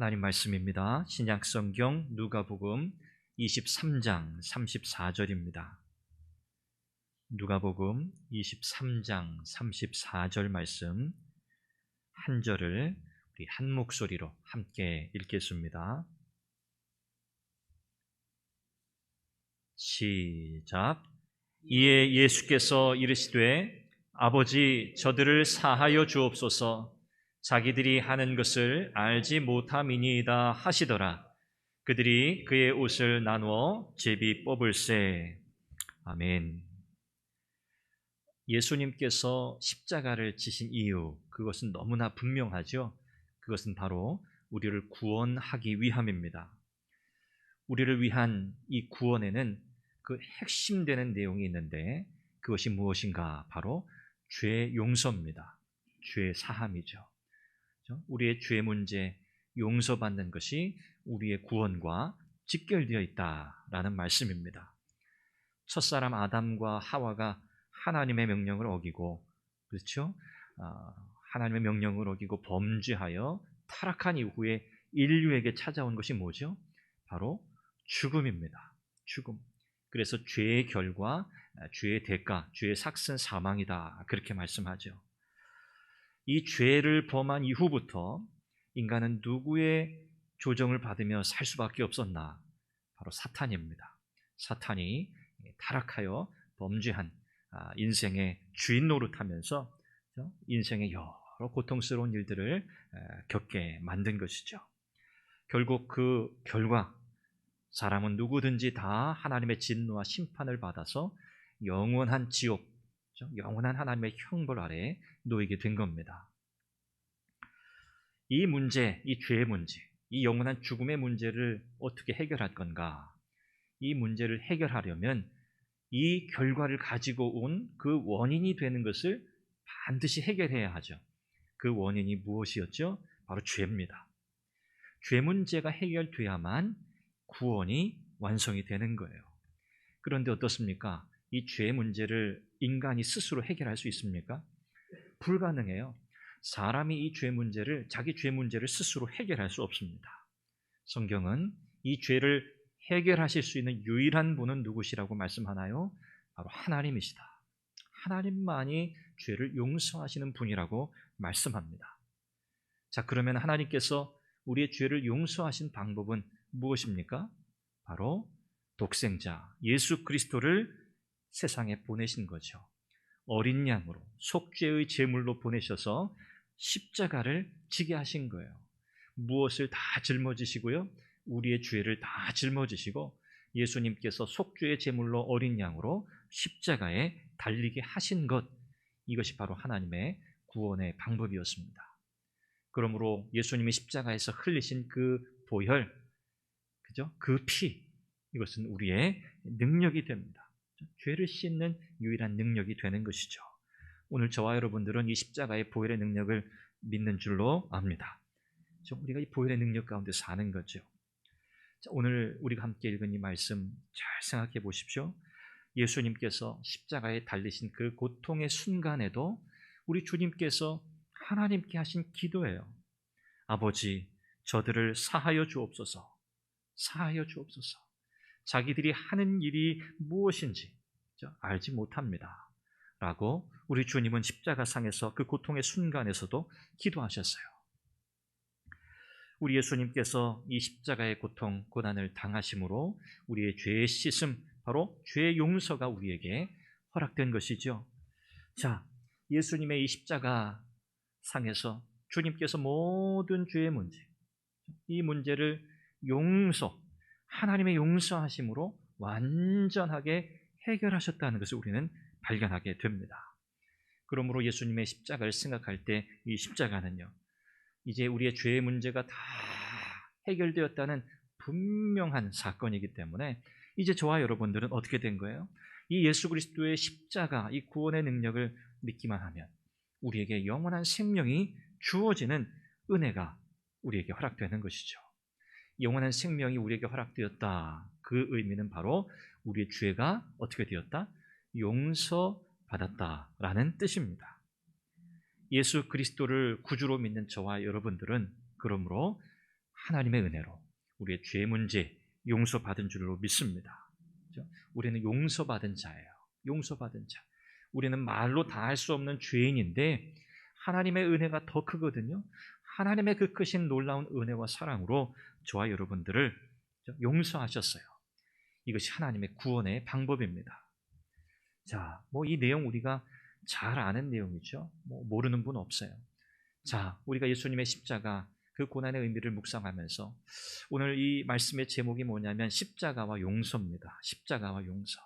하나님 말씀입니다. 신약 성경 누가복음 23장 34절입니다. 누가복음 23장 34절 말씀 한 절을 우리 한 목소리로 함께 읽겠습니다. 시작. 이에 예수께서 이르시되 아버지 저들을 사하여 주옵소서 자기들이 하는 것을 알지 못함이니이다 하시더라. 그들이 그의 옷을 나누어 제비 뽑을세. 아멘. 예수님께서 십자가를 지신 이유, 그것은 너무나 분명하죠. 그것은 바로 우리를 구원하기 위함입니다. 우리를 위한 이 구원에는 그 핵심되는 내용이 있는데 그것이 무엇인가? 바로 죄 용서입니다. 죄 사함이죠. 우리의 죄 문제 용서받는 것이 우리의 구원과 직결되어 있다라는 말씀입니다. 첫사람 아담과 하와가 하나님의 명령을 어기고 그렇죠? 아, 하나님의 명령을 어기고 범죄하여 타락한 이후에 인류에게 찾아온 것이 뭐죠? 바로 죽음입니다. 죽음. 그래서 죄의 결과, 아, 죄의 대가, 죄의 삭슨 사망이다. 그렇게 말씀하죠. 이 죄를 범한 이후부터 인간은 누구의 조정을 받으며 살 수밖에 없었나? 바로 사탄입니다. 사탄이 타락하여 범죄한 아, 인생의 주인 노릇하면서 인생의 여러 고통스러운 일들을 겪게 만든 것이죠. 결국 그 결과 사람은 누구든지 다 하나님의 진노와 심판을 받아서 영원한 지옥, 영원한 하나님의 형벌 아래 놓이게 된 겁니다. 이 문제, 이 죄의 문제, 이 영원한 죽음의 문제를 어떻게 해결할 건가? 이 문제를 해결하려면 이 결과를 가지고 온 그 원인이 되는 것을 반드시 해결해야 하죠. 그 원인이 무엇이었죠? 바로 죄입니다. 죄 문제가 해결돼야만 구원이 완성이 되는 거예요. 그런데 어떻습니까? 이 죄 문제를 인간이 스스로 해결할 수 있습니까? 불가능해요. 사람이 이 죄 문제를 자기 죄 문제를 스스로 해결할 수 없습니다. 성경은 이 죄를 해결하실 수 있는 유일한 분은 누구시라고 말씀하나요? 바로 하나님이시다. 하나님만이 죄를 용서하시는 분이라고 말씀합니다. 자, 그러면 하나님께서 우리의 죄를 용서하신 방법은 무엇입니까? 바로 독생자 예수 그리스도를 세상에 보내신 거죠. 어린 양으로 속죄의 제물로 보내셔서 십자가를 지게 하신 거예요. 무엇을 다 짊어지시고요. 우리의 죄를 다 짊어지시고 예수님께서 속죄의 제물로 어린 양으로 십자가에 달리게 하신 것 이것이 바로 하나님의 구원의 방법이었습니다. 그러므로 예수님이 십자가에서 흘리신 그 보혈 그죠? 그 피 이것은 우리의 능력이 됩니다. 죄를 씻는 유일한 능력이 되는 것이죠. 오늘 저와 여러분들은 이 십자가의 보혈의 능력을 믿는 줄로 압니다. 우리가 이 보혈의 능력 가운데 사는 거죠. 오늘 우리가 함께 읽은 이 말씀 잘 생각해 보십시오. 예수님께서 십자가에 달리신 그 고통의 순간에도 우리 주님께서 하나님께 하신 기도예요. 아버지, 저들을 사하여 주옵소서. 사하여 주옵소서. 자기들이 하는 일이 무엇인지 알지 못합니다. 라고 우리 주님은 십자가상에서 그 고통의 순간에서도 기도하셨어요. 우리 예수님께서 이 십자가의 고통, 고난을 당하심으로 우리의 죄의 씻음, 바로 죄의 용서가 우리에게 허락된 것이죠. 자, 예수님의 이 십자가 상에서 주님께서 모든 죄의 문제, 이 문제를 용서, 하나님의 용서하심으로 완전하게 해결하셨다는 것을 우리는 발견하게 됩니다. 그러므로 예수님의 십자가를 생각할 때 이 십자가는요, 이제 우리의 죄의 문제가 다 해결되었다는 분명한 사건이기 때문에 이제 저와 여러분들은 어떻게 된 거예요? 이 예수 그리스도의 십자가, 이 구원의 능력을 믿기만 하면 우리에게 영원한 생명이 주어지는 은혜가 우리에게 허락되는 것이죠. 영원한 생명이 우리에게 허락되었다. 그 의미는 바로 우리의 죄가 어떻게 되었다? 용서받았다라는 뜻입니다. 예수 그리스도를 구주로 믿는 저와 여러분들은 그러므로 하나님의 은혜로 우리의 죄 문제 용서받은 줄로 믿습니다. 우리는 용서받은 자예요. 용서받은 자. 우리는 말로 다 할 수 없는 죄인인데 하나님의 은혜가 더 크거든요. 하나님의 그 크신 놀라운 은혜와 사랑으로 저와 여러분들을 용서하셨어요. 이것이 하나님의 구원의 방법입니다. 자, 뭐 이 내용 우리가 잘 아는 내용이죠. 뭐 모르는 분 없어요. 자, 우리가 예수님의 십자가 그 고난의 의미를 묵상하면서 오늘 이 말씀의 제목이 뭐냐면 십자가와 용서입니다. 십자가와 용서.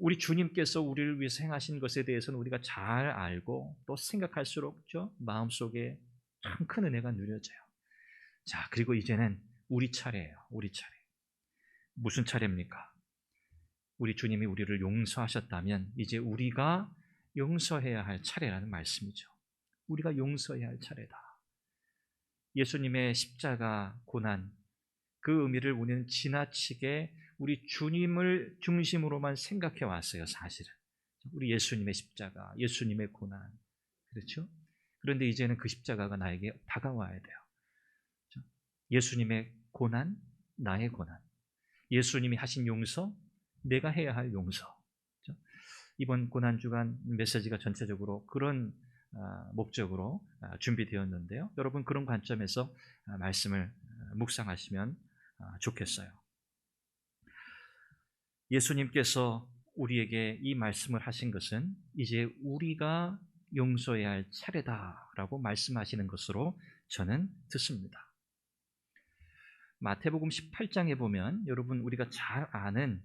우리 주님께서 우리를 위해서 행하신 것에 대해서는 우리가 잘 알고 또 생각할수록 죠 마음속에 참 큰 은혜가 누려져요. 자, 그리고 이제는 우리 차례예요. 우리 차례. 무슨 차례입니까? 우리 주님이 우리를 용서하셨다면 이제 우리가 용서해야 할 차례라는 말씀이죠. 우리가 용서해야 할 차례다. 예수님의 십자가 고난 그 의미를 우리는 지나치게 우리 주님을 중심으로만 생각해 왔어요, 사실은. 우리 예수님의 십자가, 예수님의 고난. 그렇죠? 그런데 이제는 그 십자가가 나에게 다가와야 돼요. 예수님의 고난, 나의 고난. 예수님이 하신 용서, 내가 해야 할 용서. 이번 고난 주간 메시지가 전체적으로 그런 아, 목적으로 아, 준비되었는데요. 여러분 그런 관점에서 아, 말씀을 묵상하시면 좋겠어요. 예수님께서 우리에게 이 말씀을 하신 것은 이제 우리가 용서해야 할 차례다라고 말씀하시는 것으로 저는 듣습니다. 마태복음 18장에 보면 여러분 우리가 잘 아는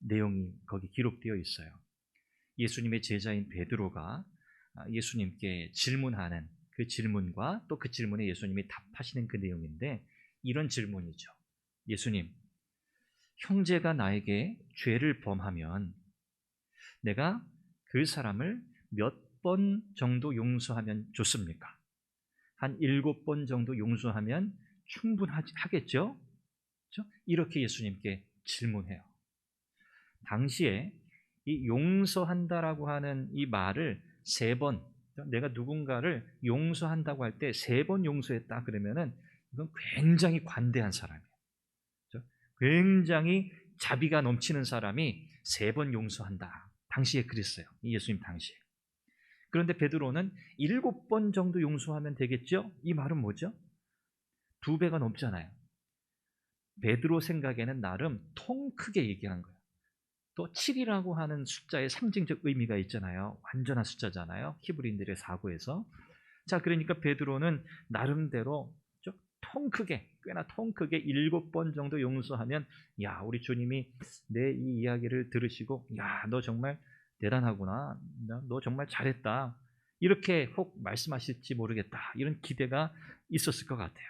내용이 거기 기록되어 있어요. 예수님의 제자인 베드로가 예수님께 질문하는 그 질문과 또 그 질문에 예수님이 답하시는 그 내용인데 이런 질문이죠. 예수님, 형제가 나에게 죄를 범하면 내가 그 사람을 몇 번 정도 용서하면 좋습니까? 한 일곱 번 정도 용서하면 충분하겠죠? 이렇게 예수님께 질문해요. 당시에 이 용서한다라고 하는 이 말을 세 번, 내가 누군가를 용서한다고 할 때 세 번 용서했다 그러면은 이건 굉장히 관대한 사람이에요. 굉장히 자비가 넘치는 사람이 세 번 용서한다. 당시에 그랬어요. 예수님 당시에. 그런데 베드로는 일곱 번 정도 용서하면 되겠죠? 이 말은 뭐죠? 두 배가 넘잖아요. 베드로 생각에는 나름 통 크게 얘기한 거예요. 또 7이라고 하는 숫자의 상징적 의미가 있잖아요. 완전한 숫자잖아요. 히브리인들의 사고에서. 자, 그러니까 베드로는 나름대로 통 크게 꽤나 통 크게 일곱 번 정도 용서하면 야 우리 주님이 내 이 이야기를 들으시고 야 너 정말 대단하구나 너 정말 잘했다 이렇게 혹 말씀하실지 모르겠다 이런 기대가 있었을 것 같아요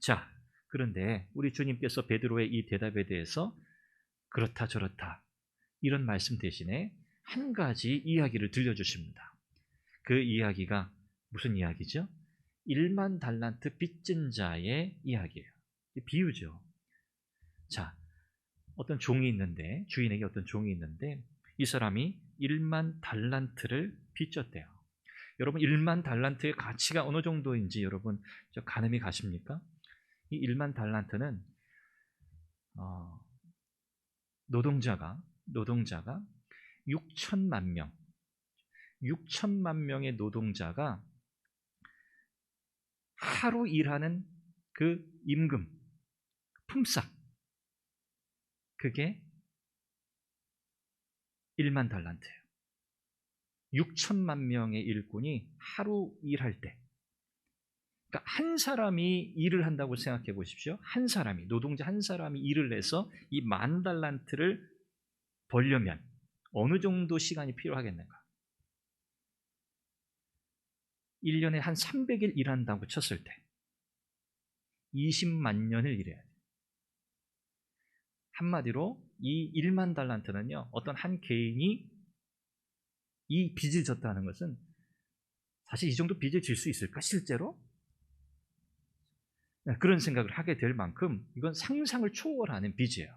자 그런데 우리 주님께서 베드로의 이 대답에 대해서 그렇다 저렇다 이런 말씀 대신에 한 가지 이야기를 들려주십니다 그 이야기가 무슨 이야기죠? 1만 달란트 빚진 자의 이야기예요. 비유죠. 자, 어떤 종이 있는데 주인에게 어떤 종이 있는데 이 사람이 1만 달란트를 빚졌대요. 여러분 1만 달란트의 가치가 어느 정도인지 여러분 저 가늠이 가십니까? 이 1만 달란트는 어, 노동자가 노동자가 6천만 명 6천만 명의 노동자가 하루 일하는 그 임금, 품삯, 그게 1만 달란트예요. 6천만 명의 일꾼이 하루 일할 때, 그러니까 한 사람이 일을 한다고 생각해 보십시오. 한 사람이, 노동자 한 사람이 일을 해서 이 만 달란트를 벌려면 어느 정도 시간이 필요하겠는가? 1년에 한 300일 일한다고 쳤을 때 20만 년을 일해야 돼요. 한마디로 이 1만 달란트는요. 어떤 한 개인이 이 빚을 졌다는 것은 사실 이 정도 빚을 질 수 있을까 실제로? 네, 그런 생각을 하게 될 만큼 이건 상상을 초월하는 빚이에요.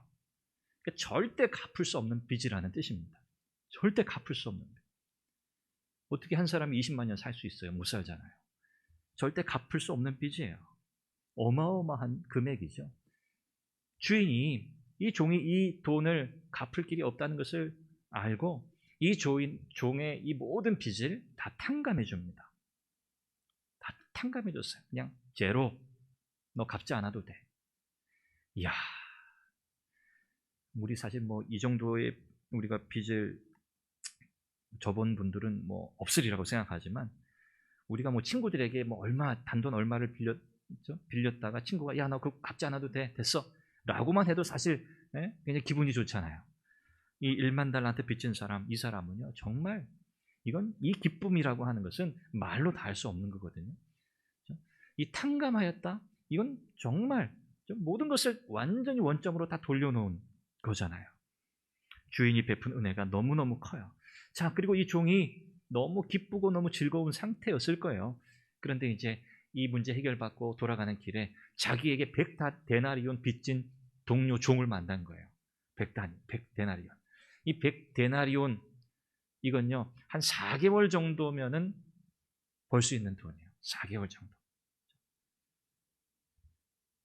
그러니까 절대 갚을 수 없는 빚이라는 뜻입니다. 절대 갚을 수 없는 빚. 어떻게 한 사람이 20만 년 살 수 있어요? 못 살잖아요. 절대 갚을 수 없는 빚이에요. 어마어마한 금액이죠. 주인이 이 종이 이 돈을 갚을 길이 없다는 것을 알고 이 조인, 종의 이 모든 빚을 다 탕감해 줍니다. 다 탕감해 줬어요. 그냥 제로. 너 갚지 않아도 돼. 이야. 우리 사실 뭐 이 정도의 우리가 빚을 접은 분들은 뭐 없으리라고 생각하지만 우리가 뭐 친구들에게 뭐 얼마 단돈 얼마를 빌렸 빌렸다가 친구가 야 너 그거 갚지 않아도 돼 됐어 라고만 해도 사실 예? 굉장히 기분이 좋잖아요. 이 1만 달러한테 빚진 사람 이 사람은요 정말 이건 이 기쁨이라고 하는 것은 말로 다 할 수 없는 거거든요. 이 탕감하였다 이건 정말 모든 것을 완전히 원점으로 다 돌려놓은 거잖아요. 주인이 베푼 은혜가 너무너무 커요. 자, 그리고 이 종이 너무 기쁘고 너무 즐거운 상태였을 거예요. 그런데 이제 이 문제 해결받고 돌아가는 길에 자기에게 백다 데나리온 빚진 동료 종을 만난 거예요. 백단, 백데나리온. 이 백데나리온 이건요 한 4개월 정도면은 벌 수 있는 돈이에요. 4개월 정도.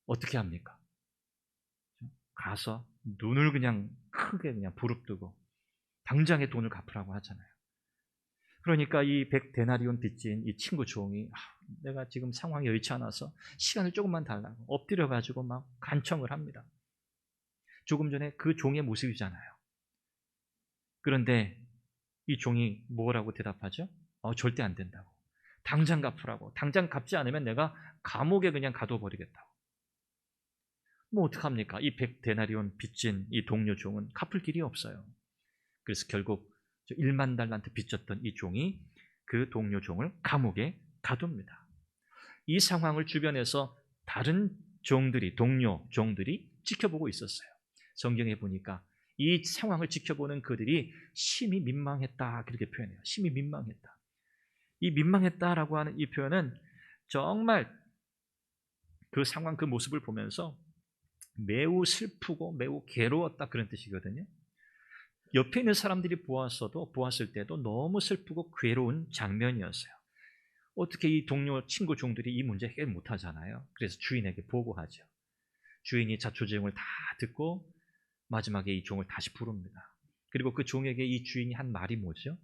어떻게 합니까? 가서 눈을 그냥 크게 그냥 부릅뜨고 당장에 돈을 갚으라고 하잖아요. 그러니까 이 백데나리온 빚진 이 친구 종이 아, 내가 지금 상황이 여의치 않아서 시간을 조금만 달라고 엎드려 가지고 막 간청을 합니다. 조금 전에 그 종의 모습이잖아요. 그런데 이 종이 뭐라고 대답하죠? 어, 절대 안 된다고. 당장 갚으라고. 당장 갚지 않으면 내가 감옥에 그냥 가둬버리겠다고. 뭐 어떡합니까? 이 백데나리온 빚진 이 동료 종은 갚을 길이 없어요. 그래서 결국 1만 달란트 빚졌던 이 종이 그 동료 종을 감옥에 가둡니다. 이 상황을 주변에서 다른 종들이 동료 종들이 지켜보고 있었어요. 성경에 보니까 이 상황을 지켜보는 그들이 심히 민망했다 그렇게 표현해요. 심히 민망했다. 이 민망했다라고 하는 이 표현은 정말 그 상황 그 모습을 보면서 매우 슬프고 매우 괴로웠다 그런 뜻이거든요. 옆에 있는 사람들이 보았어도 보았을 때도 너무 슬프고 괴로운 장면이었어요. 어떻게 이 동료 친구 종들이 이 문제 해결 못 하잖아요. 그래서 주인에게 보고하죠. 주인이 자초지종을 다 듣고 마지막에 이 종을 다시 부릅니다. 그리고 그 종에게 이 주인이 한 말이 뭐죠?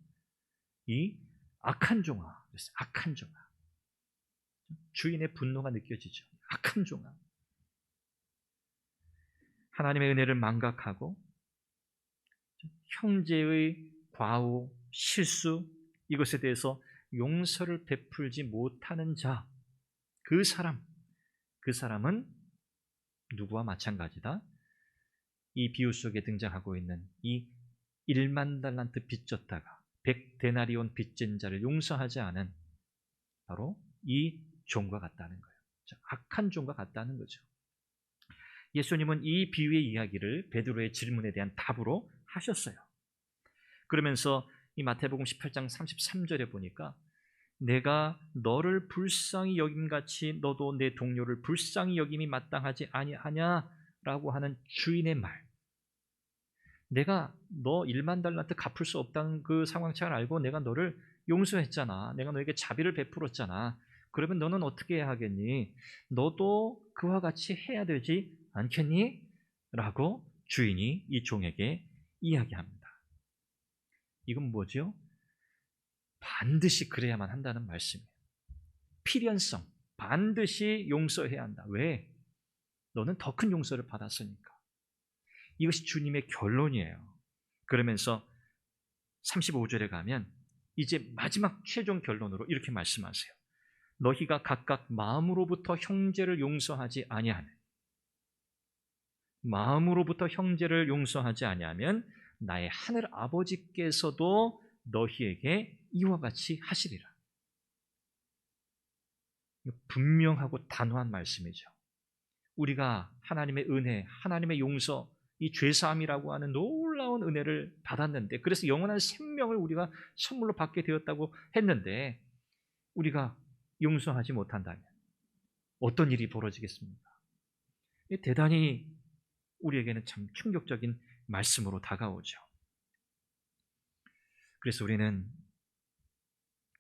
이 악한 종아. 악한 종아. 주인의 분노가 느껴지죠. 악한 종아. 하나님의 은혜를 망각하고 형제의 과오, 실수 이것에 대해서 용서를 베풀지 못하는 자, 그 사람, 그 사람은 누구와 마찬가지다. 이 비유 속에 등장하고 있는 이 1만 달란트 빚졌다가 100데나리온 빚진 자를 용서하지 않은 바로 이 종과 같다는 거예요. 악한 종과 같다는 거죠. 예수님은 이 비유의 이야기를 베드로의 질문에 대한 답으로 하셨어요. 그러면서 이 마태복음 18장 33절에 보니까 내가 너를 불쌍히 여김 같이 너도 내 동료를 불쌍히 여김이 마땅하지 아니하냐라고 하는 주인의 말. 내가 너 1만 달란트 갚을 수 없다는 그 상황 잘 알고 내가 너를 용서했잖아. 내가 너에게 자비를 베풀었잖아. 그러면 너는 어떻게 해야 하겠니? 너도 그와 같이 해야 되지 않겠니? 라고 주인이 이 종에게 이야기합니다. 이건 뭐죠? 반드시 그래야만 한다는 말씀이에요. 필연성. 반드시 용서해야 한다. 왜? 너는 더 큰 용서를 받았으니까. 이것이 주님의 결론이에요. 그러면서 35절에 가면 이제 마지막 최종 결론으로 이렇게 말씀하세요. 너희가 각각 마음으로부터 형제를 용서하지 아니하는 마음으로부터 형제를 용서하지 아니하면 나의 하늘 아버지께서도 너희에게 이와 같이 하시리라. 분명하고 단호한 말씀이죠. 우리가 하나님의 은혜, 하나님의 용서, 이 죄사함이라고 하는 놀라운 은혜를 받았는데, 그래서 영원한 생명을 우리가 선물로 받게 되었다고 했는데, 우리가 용서하지 못한다면 어떤 일이 벌어지겠습니까? 대단히 우리에게는 참 충격적인 말씀으로 다가오죠. 그래서 우리는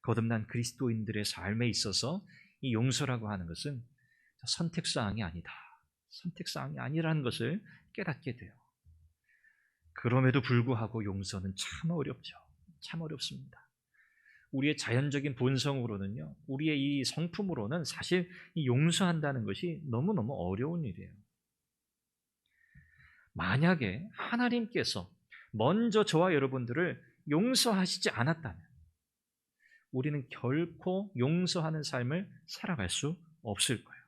거듭난 그리스도인들의 삶에 있어서 이 용서라고 하는 것은 선택사항이 아니다. 선택사항이 아니라는 것을 깨닫게 돼요. 그럼에도 불구하고 용서는 참 어렵죠. 참 어렵습니다. 우리의 자연적인 본성으로는요, 우리의 이 성품으로는 사실 이 용서한다는 것이 너무너무 어려운 일이에요. 만약에 하나님께서 먼저 저와 여러분들을 용서하시지 않았다면, 우리는 결코 용서하는 삶을 살아갈 수 없을 거예요.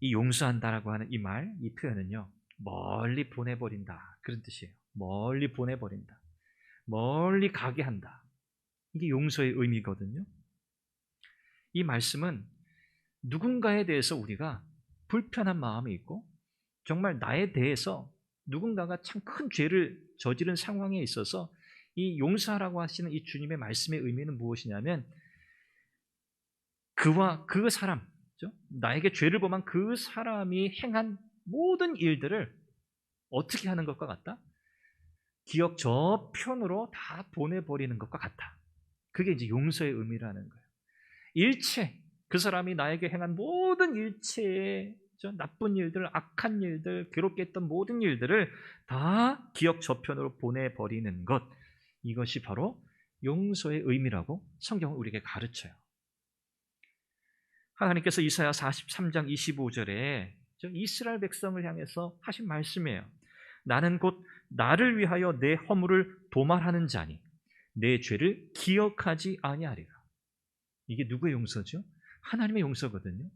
이 용서한다라고 하는 이 말, 이 표현은요, 멀리 보내버린다. 그런 뜻이에요. 멀리 보내버린다. 멀리 가게 한다. 이게 용서의 의미거든요. 이 말씀은 누군가에 대해서 우리가 불편한 마음이 있고, 정말 나에 대해서 누군가가 참 큰 죄를 저지른 상황에 있어서 이 용서하라고 하시는 이 주님의 말씀의 의미는 무엇이냐면, 그와 그 사람, 나에게 죄를 범한 그 사람이 행한 모든 일들을 어떻게 하는 것과 같다? 기억 저편으로 다 보내버리는 것과 같다. 그게 이제 용서의 의미라는 거예요. 일체, 그 사람이 나에게 행한 모든 일체의 나쁜 일들, 악한 일들, 괴롭게 했던 모든 일들을 다 기억 저편으로 보내버리는 것. 이것이 바로 용서의 의미라고 성경은 우리에게 가르쳐요. 하나님께서 이사야 43장 25절에 이스라엘 백성을 향해서 하신 말씀이에요. 나는 곧 나를 위하여 내 허물을 도말하는 자니 내 죄를 기억하지 아니하리라. 이게 누구의 용서죠? 하나님의 용서거든요.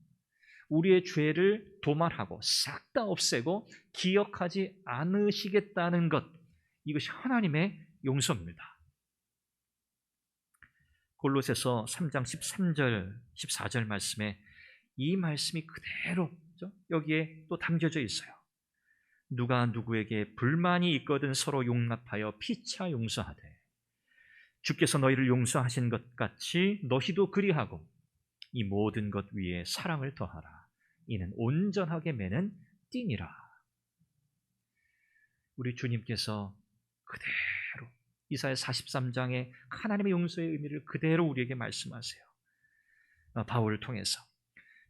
우리의 죄를 도말하고 싹 다 없애고 기억하지 않으시겠다는 것. 이것이 하나님의 용서입니다. 골로새서 3장 13절, 14절 말씀에 이 말씀이 그대로 여기에 또 담겨져 있어요. 누가 누구에게 불만이 있거든 서로 용납하여 피차 용서하되 주께서 너희를 용서하신 것 같이 너희도 그리하고 이 모든 것 위에 사랑을 더하라. 이는 온전하게 매는 띠니라. 우리 주님께서 그대로 이사야 43장의 하나님의 용서의 의미를 그대로 우리에게 말씀하세요. 어, 바울을 통해서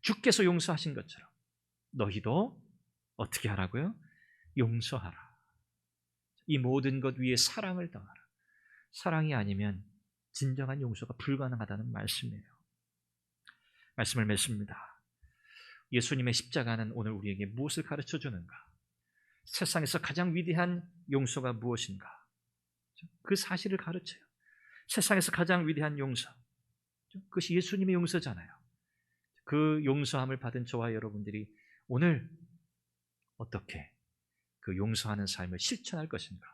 주께서 용서하신 것처럼 너희도 어떻게 하라고요? 용서하라. 이 모든 것 위에 사랑을 더하라. 사랑이 아니면 진정한 용서가 불가능하다는 말씀이에요. 말씀을 맺습니다. 예수님의 십자가는 오늘 우리에게 무엇을 가르쳐 주는가? 세상에서 가장 위대한 용서가 무엇인가? 그 사실을 가르쳐요. 세상에서 가장 위대한 용서. 그것이 예수님의 용서잖아요. 그 용서함을 받은 저와 여러분들이 오늘 어떻게 그 용서하는 삶을 실천할 것인가?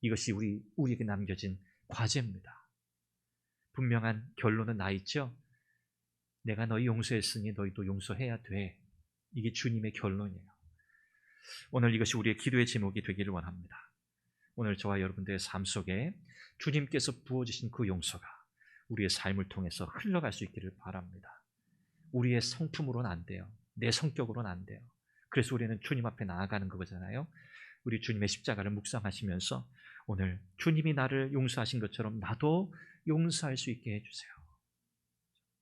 이것이 우리, 우리에게 남겨진 과제입니다. 분명한 결론은 나 있죠? 내가 너희 용서했으니 너희도 용서해야 돼. 이게 주님의 결론이에요. 오늘 이것이 우리의 기도의 제목이 되기를 원합니다. 오늘 저와 여러분들의 삶 속에 주님께서 부어주신 그 용서가 우리의 삶을 통해서 흘러갈 수 있기를 바랍니다. 우리의 성품으로는 안 돼요. 내 성격으로는 안 돼요. 그래서 우리는 주님 앞에 나아가는 거잖아요. 우리 주님의 십자가를 묵상하시면서 오늘 주님이 나를 용서하신 것처럼 나도 용서할 수 있게 해주세요.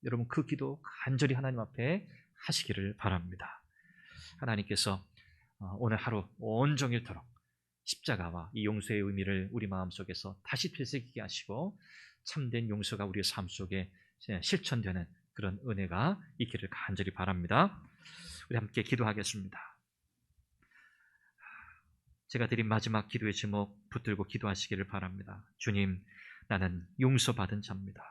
여러분 그 기도 간절히 하나님 앞에 하시기를 바랍니다. 하나님께서 어, 오늘 하루 온종일토록 십자가와 이 용서의 의미를 우리 마음속에서 다시 되새기게 하시고 참된 용서가 우리의 삶 속에 실천되는 그런 은혜가 있기를 간절히 바랍니다. 우리 함께 기도하겠습니다. 제가 드린 마지막 기도의 제목 붙들고 기도하시기를 바랍니다. 주님, 나는 용서받은 자입니다.